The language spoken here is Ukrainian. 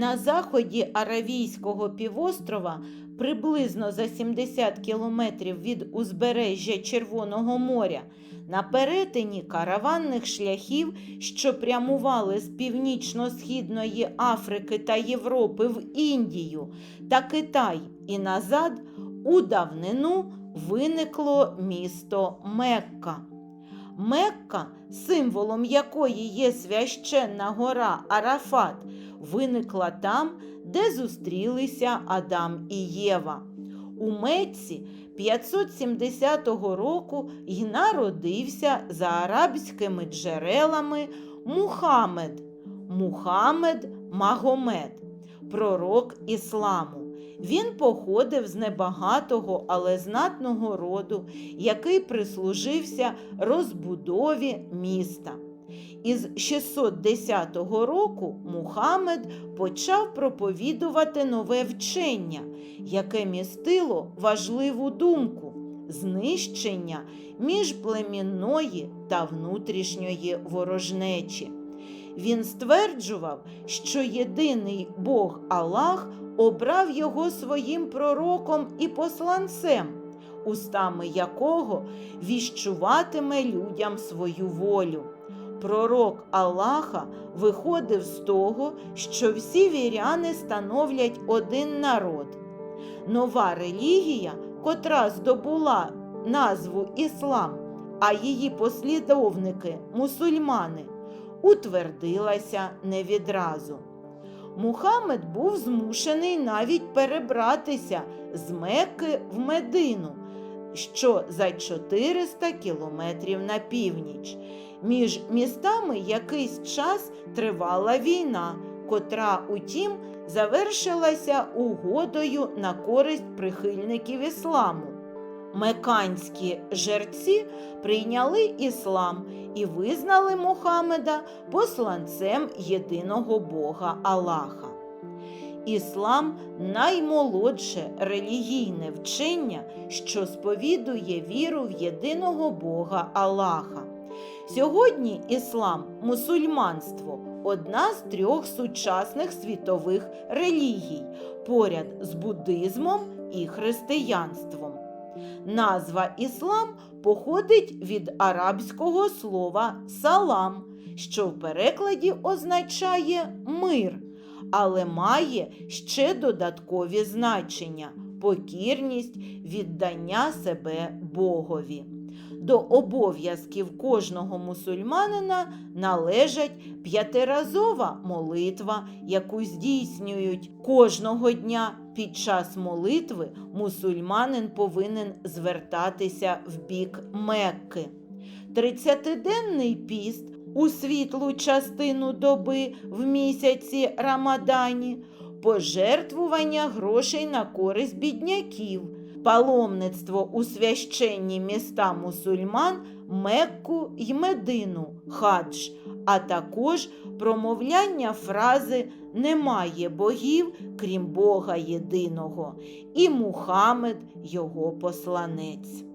На заході Аравійського півострова, приблизно за 70 кілометрів від узбережжя Червоного моря, на перетині караванних шляхів, що прямували з північно-східної Африки та Європи в Індію та Китай і назад, у давнину виникло місто Мекка. Мекка, символом якої є священна гора Арафат, виникла там, де зустрілися Адам і Єва. У Мекці 570 року й народився за арабськими джерелами Мухаммед, Мухаммед Магомед, пророк ісламу. Він походив з небагатого, але знатного роду, який прислужився розбудові міста. Із 610 року Мухаммед почав проповідувати нове вчення, яке містило важливу думку знищення міжплемінної та внутрішньої ворожнечі. Він стверджував, що єдиний Бог Аллах обрав його своїм пророком і посланцем, устами якого віщуватиме людям свою волю. Пророк Аллаха виходив з того, що всі віряни становлять один народ. Нова релігія, котра здобула назву Іслам, а її послідовники мусульмани, утвердилася не відразу. Мухаммед був змушений навіть перебратися з Мекки в Медину, що за 400 кілометрів на північ. Між містами якийсь час тривала війна, котра, утім, завершилася угодою на користь прихильників ісламу. Меканські жерці прийняли іслам і визнали Мухаммеда посланцем єдиного Бога Аллаха. Іслам наймолодше релігійне вчення, що сповідує віру в єдиного Бога Аллаха. Сьогодні іслам, мусульманство одна з трьох сучасних світових релігій, поряд з буддизмом і християнством. Назва іслам походить від арабського слова салам, що в перекладі означає мир, але має ще додаткові значення покірність, віддання себе Богові. До обов'язків кожного мусульманина належать п'ятиразова молитва, яку здійснюють кожного дня. Під час молитви мусульманин повинен звертатися в бік Мекки. Тридцятиденний піст у світлу частину доби в місяці Рамадані, пожертвування грошей на користь бідняків паломництво у священні міста мусульман Мекку й Медину, хадж, а також промовляння фрази Немає богів, крім Бога єдиного, і Мухаммед його посланець.